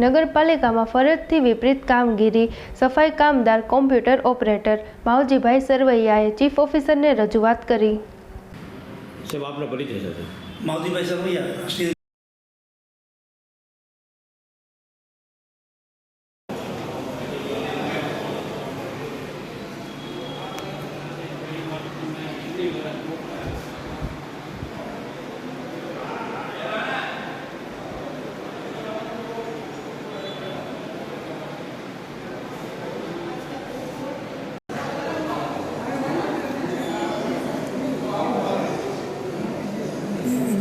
નગરપાલિકામાં ફરજથી વિપરીત કામગીરી સફાઈ કામદાર કોમ્પ્યુટર ઓપરેટર માવજીભાઈ સરવૈયાએ ચીફ ઓફિસરને રજૂઆત કરી. સાહેબ આપનો પરિચય સાથે માવજીભાઈ સરવૈયા રાષ્ટ્રીય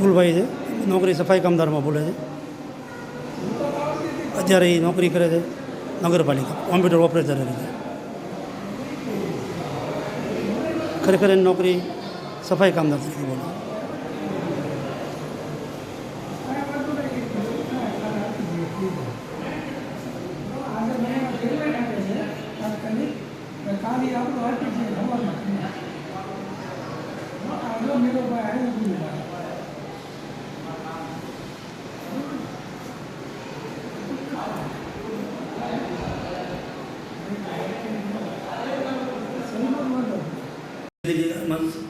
વિપુલભાઈ છે. નોકરી સફાઈ કામદારમાં બોલે છે. અત્યારે એ નોકરી કરે છે નગરપાલિકા, કોમ્પ્યુટર ઓપરેટર તરીકે ખરેખર એની નોકરી સફાઈ કામદાર તરીકે બોલે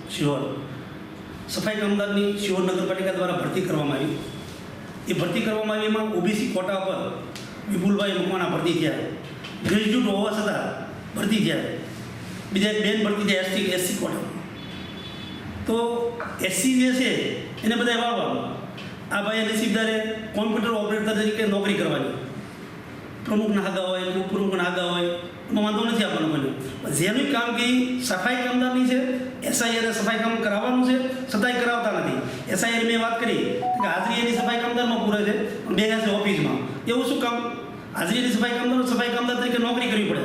શિહોર. સફાઈ કામદારની શિહોર નગરપાલિકા દ્વારા ભરતી કરવામાં આવી. એ ભરતી કરવામાં આવી એમાં ઓબીસી કોટા પર વિપુલભાઈ મકવાણા ભરતી થયા. ગ્રેજ્યુએટ હોવા છતાં ભરતી થયા. બીજા બેન ભરતી થયા એસટી એસસી કોટા તો એસસી જે છે, એને બધા એવા આ ભાઈ નસીબદારે કોમ્પ્યુટર ઓપરેટર તરીકે નોકરી કરવાની. પ્રમુખના આગા હોય ઉપપ્રમુખના આગા હોય, એમાં વાંધો નથી આપવાનો મને જેનું કામ કે સફાઈ કામદારની છે એસઆઈઆર સફાઈ કામ કરાવવાનું છે છતાંય કરાવતા નથી. એસઆઈઆર મેં વાત કરી, કે હાજરી એની સફાઈ કામદારમાં પૂરે છે બે છે ઓફિસમાં. એવું શું કામ? હાજરી એની સફાઈ કામદાર સફાઈ કામદાર તરીકે નોકરી કરવી પડે.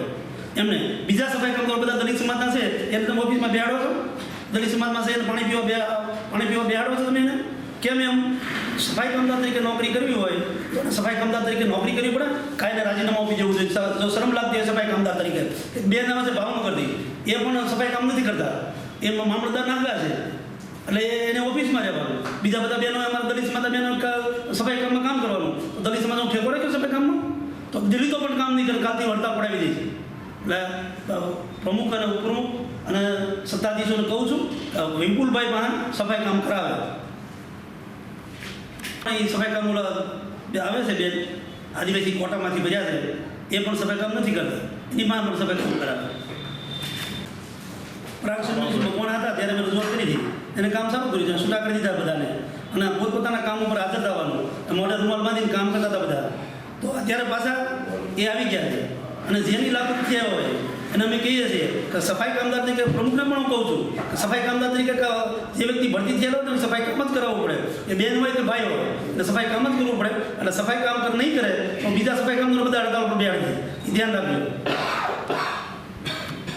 એમને બીજા સફાઈ કામદારો બધા દલિત સમાજના છે, એને તમે ઓફિસમાં બેહાડો છો? દલિત સમાજમાં છે, એને પાણી પીવા બે પાણી પીવા બેહાડો છો તમે એને? કેમ એમ? સફાઈ કામદાર તરીકે નોકરી કરવી હોય સફાઈ કામદાર તરીકે નોકરી કરવી પડે કાંઈને રાજીનામા આપી જવું જોઈએ. જો શરમ લાગતી હોય સફાઈ કામદાર તરીકે બે નામ છે થી એ પણ સફાઈ કામ નથી કરતા. એમાં મામલતદાર નાખ્યા છે. એટલે એને ઓફિસમાં રહેવાનું. બીજા બધા બહેનો અમારા દલિત સમાજના બહેનો સફાઈ કામમાં કામ કરવાનું. દલિત સમાજનો ઠેકો રાખ્યો સફાઈ કામમાં? તો દિલ્હી તો પણ કામ નહીં કરે, કાલથી વળતા પડાવી દે છે. એટલે પ્રમુખ અને ઉપપ્રમુખ અને સત્તાધીશોને કહું છું વિપુલભાઈ પણ સફાઈ કામ કરાવે. સફાઈ કામ આવે છે બેન, આદિવાસી કોટામાંથી ભર્યા છે, એ પણ સફાઈ કામ નથી કરતા. એની માં પણ સફાઈ કામ કરાવે પ્રાક્ષણ ભગવાન હતા ત્યારે મેં રજૂઆત કરી હતી. એને કામ સારું કર્યું છૂટા કરી દીધા બધાને. અને પોતપોતાના કામ ઉપર હાજર થવાનું. મોઢે રૂમાલ બાંધીને કામ કરતા હતા બધા. તો અત્યારે પાછા એ આવી ગયા છે. અને જેની લાગુ થયા હોય. એને અમે કહીએ છીએ કે સફાઈ કામદાર તરીકે પ્રમુખને પણ હું કહું છું કે સફાઈ કામદાર તરીકે જે વ્યક્તિ ભરતી થયેલો હોય સફાઈ કામ જ કરાવવું પડે. એ બેન હોય કે ભાઈ હોય, એટલે સફાઈ કામ જ કરવું પડે. અને સફાઈ કામ નહીં કરે તો બીજા સફાઈ કામદારો બધા અડધાવ પર બેહાડી દે ધ્યાન રાખજો.